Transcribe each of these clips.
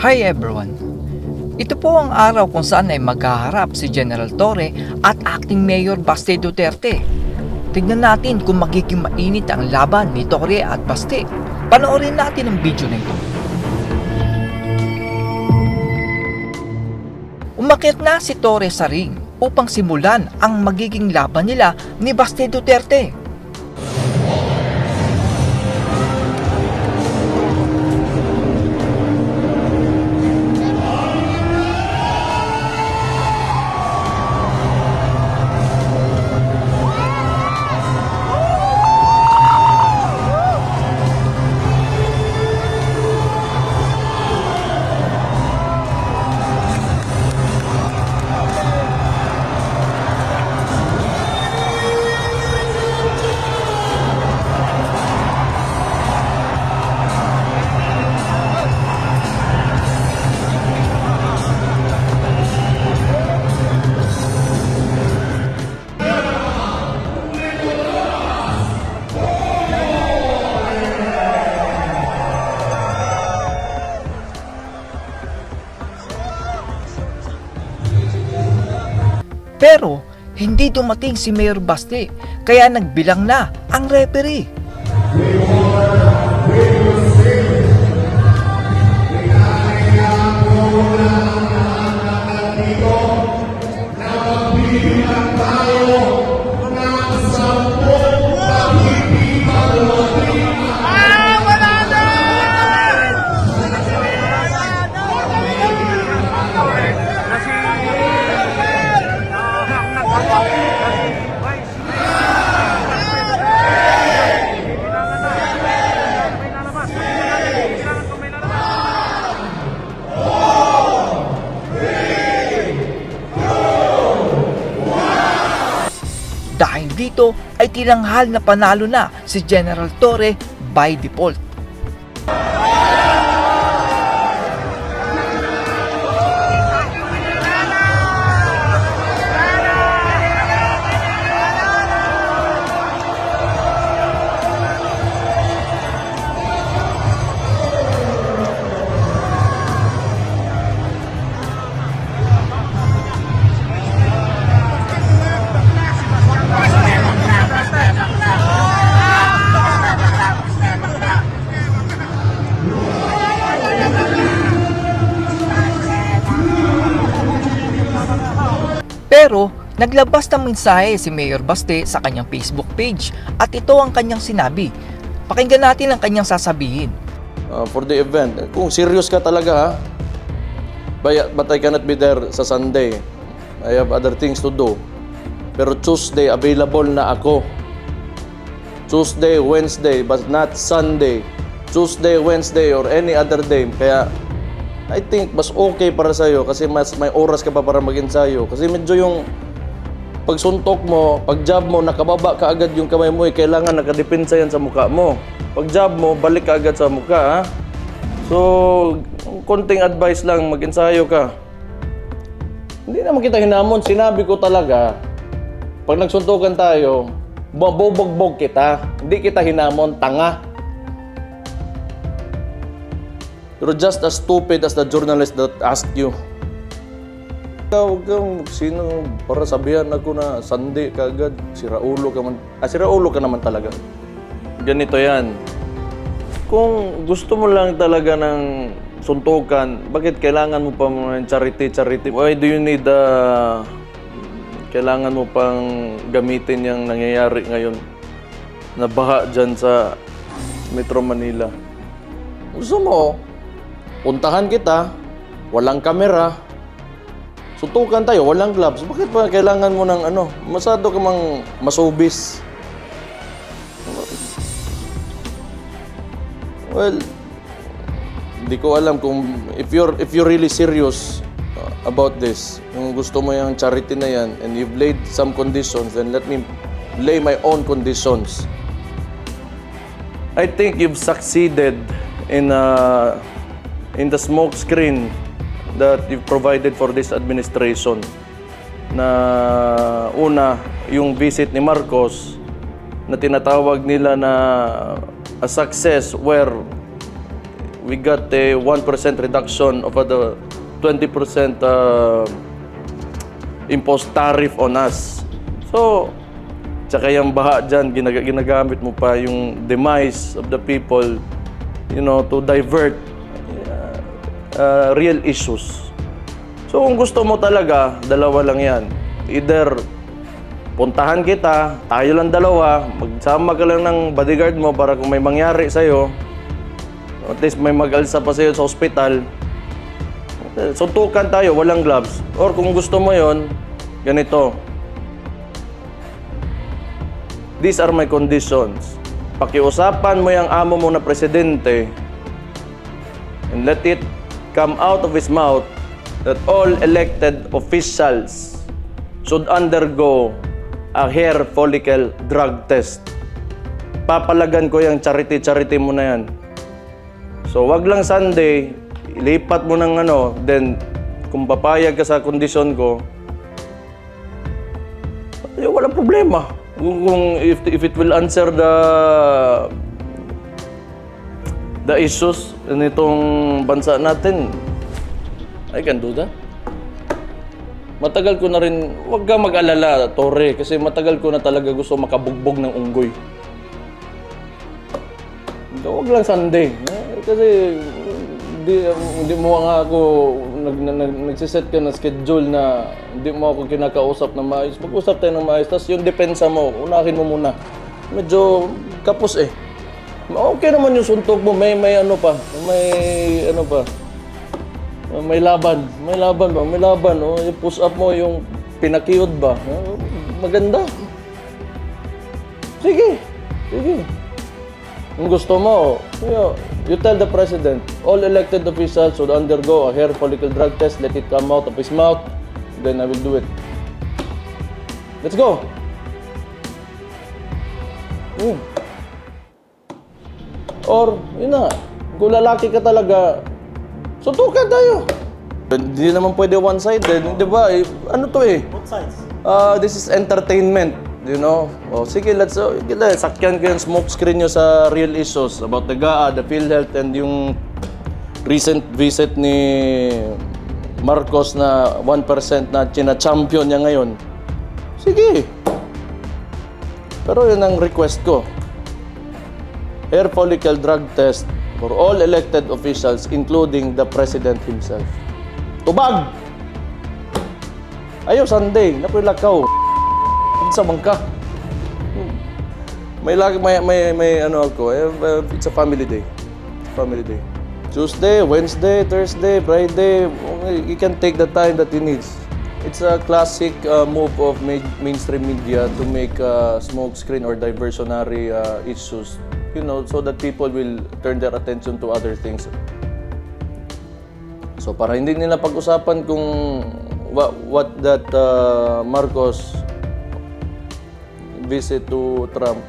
Hi everyone! Ito po ang araw kung saan ay maghaharap si General Torre at Acting Mayor Baste Duterte. Tignan natin kung magiging mainit ang laban ni Torre at Baste. Panoorin natin ang video na ito. Umakyat na si Torre sa ring upang simulan ang magiging laban nila ni Baste Duterte. Hindi dumating si Mayor Baste kaya nagbilang na ang referee. Dito ay tinanghal na panalo na si General Torre by default. Pero naglabas ng mensahe si Mayor Baste sa kanyang Facebook page at ito ang kanyang sinabi. Pakinggan natin ang kanyang sasabihin. uh, for the event. Kung serious ka talaga ha, but, I cannot be there sa Sunday. I have other things to do. Pero Tuesday, available na ako. Tuesday, Wednesday, but not Sunday. Tuesday, Wednesday, or any other day. Kaya, I think mas okay para sa'yo kasi mas may oras ka pa para mag-ensayo. Kasi medyo yung pagsuntok mo, pag jab mo, nakababa ka agad yung kamay mo, eh, kailangan nakadepensa yan sa mukha mo. Pag jab mo, balik ka agad sa mukha, ha? So, konting advice lang, mag-ensayo ka. Hindi naman kita hinamon, sinabi ko talaga, pag nagsuntukan tayo, mabobogbog kita. Hindi kita hinamon, tanga. You're just as stupid as the journalist that asked you. Ikaw, huwag kang sino para sabihan ako na sandi ka agad. Si Raulo ka man. Ah, si Raulo ka naman talaga. Ganito yan. Kung gusto mo lang talaga ng suntukan, bakit kailangan mo pa ng charity, charity? Why do you need uh, kailangan mo pang gamitin yung nangyayari ngayon na baha dyan sa Metro Manila? Gusto mo, puntahan kita, walang kamera, suntukan tayo, walang gloves. Bakit pa kailangan mo ng ano? Masado ka mang masubis. Well, hindi ko alam kung if you're if you're really serious uh, about this, kung gusto mo yung charity na yan and you've laid some conditions, then let me lay my own conditions. I think you've succeeded in uh, in the smoke screen that you've provided for this administration. Na una, yung visit ni Marcos na tinatawag nila na a success where we got a 1% reduction of the 20% uh, imposed tariff on us. So, tsaka yung baha dyan, ginag- ginagamit mo pa yung demise of the people, you know, to divert uh, real issues. So, kung gusto mo talaga, dalawa lang yan. Either puntahan kita, tayo lang dalawa, magsama ka lang ng bodyguard mo para kung may mangyari sa'yo, at least may mag-alsa pa sa'yo sa ospital, eh, suntukan tayo, walang gloves. Or kung gusto mo yon ganito. These are my conditions. Pakiusapan mo yung amo mo na presidente and let it come out of his mouth that all elected officials should undergo a hair follicle drug test. Papalagan ko yung charity-charity mo na yan. So, wag lang Sunday, ilipat mo ng ano, then kung papayag ka sa kondisyon ko, eh, walang problema. Kung, kung if, if it will answer the the issues nitong bansa natin, I can do that. Matagal ko na rin, huwag ka mag-alala, Torre, kasi matagal ko na talaga gusto makabugbog ng unggoy. Huwag lang Sunday. Eh, kasi hindi, hindi mo nga ako nag, nag, nag, nagsiset ka na schedule na hindi mo ako kinakausap na maayos. Mag-usap tayo ng maayos. Tapos yung depensa mo, unahin mo muna. Medyo kapos eh. Okay naman yung suntok mo. May, may ano pa. May ano pa. May laban. May laban ba? May laban. Oh. Yung push up mo, yung pinakiyod ba? Oh, maganda. Sige. Sige. Kung gusto mo, you, you tell the president, all elected officials should undergo a hair follicle drug test, let it come out of his mouth, then I will do it. Let's go! Hmm. Or, yun na, kung lalaki ka talaga, suntukan tayo. Hindi naman pwede one-sided, di ba? Eh, Ano to eh? Both sides. Uh, this is entertainment, you know. O sige, let's uh, kita, sakyan ko yung smoke screen nyo sa real issues about the GAA, the PhilHealth, and yung recent visit ni Marcos na 1% na china-champion niya ngayon. Sige. Pero yun ang request ko. Hair follicle drug test for all elected officials, including the President himself. Tubag! Ayaw, Sunday. Napilakaw. Sa bangka. May lagi may may may ano ako. eh, uh, It's a family day. Family day. Tuesday, Wednesday, Thursday, Friday, you can take the time that you need. It's a classic uh, move of ma- mainstream media to make uh, smoke screen or diversionary uh, issues, you know, so that people will turn their attention to other things. So para hindi nila pag-usapan kung what, what that uh, Marcos visit to Trump,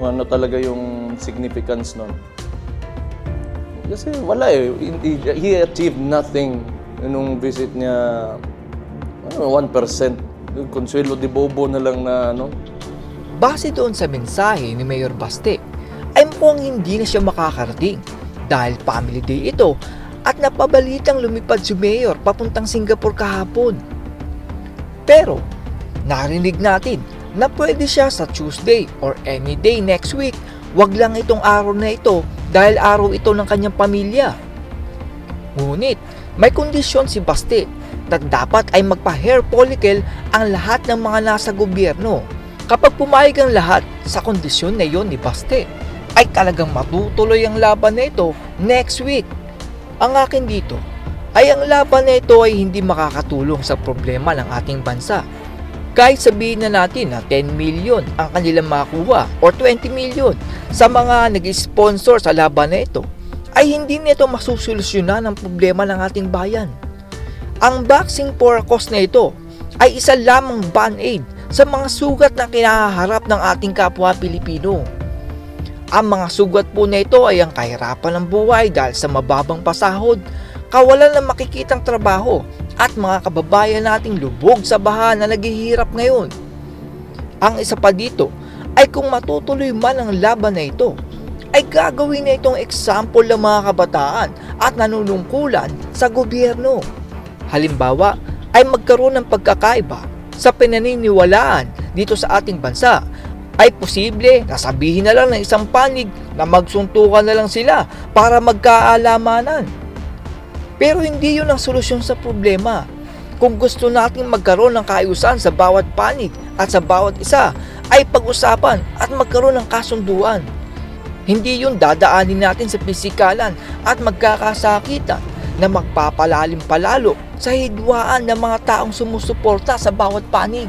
ano talaga yung significance nun. Kasi wala eh. He, achieved nothing nung visit niya. Ano, 1%. Yung Consuelo de Bobo na lang na ano. Base doon sa mensahe ni Mayor Baste, ay mukhang hindi na siya makakarating dahil family day ito at napabalitang lumipad si Mayor papuntang Singapore kahapon. Pero, narinig natin na pwede siya sa Tuesday or any day next week. Wag lang itong araw na ito dahil araw ito ng kanyang pamilya. Ngunit, may kondisyon si Baste na dapat ay magpa-hair follicle ang lahat ng mga nasa gobyerno. Kapag pumayag ang lahat sa kondisyon na yon ni Baste, ay talagang matutuloy ang laban na ito next week. Ang akin dito ay ang laban na ito ay hindi makakatulong sa problema ng ating bansa. Kahit sabihin na natin na 10 million ang kanilang makuha or 20 million sa mga nag-sponsor sa laban na ito, ay hindi nito masusolusyonan ang problema ng ating bayan. Ang vaccine for cause na ito ay isa lamang band-aid sa mga sugat na kinaharap ng ating kapwa Pilipino. Ang mga sugat po na ito ay ang kahirapan ng buhay dahil sa mababang pasahod, kawalan ng makikitang trabaho at mga kababayan nating lubog sa baha na naghihirap ngayon. Ang isa pa dito ay kung matutuloy man ang laban na ito, ay gagawin na itong example ng mga kabataan at nanunungkulan sa gobyerno. Halimbawa, ay magkaroon ng pagkakaiba sa pinaniniwalaan dito sa ating bansa ay posible na sabihin na lang ng isang panig na magsuntukan na lang sila para magkaalamanan. Pero hindi yun ang solusyon sa problema. Kung gusto nating magkaroon ng kaayusan sa bawat panig at sa bawat isa, ay pag-usapan at magkaroon ng kasunduan. Hindi yun dadaanin natin sa pisikalan at magkakasakitan na magpapalalim palalo sa hidwaan ng mga taong sumusuporta sa bawat panig.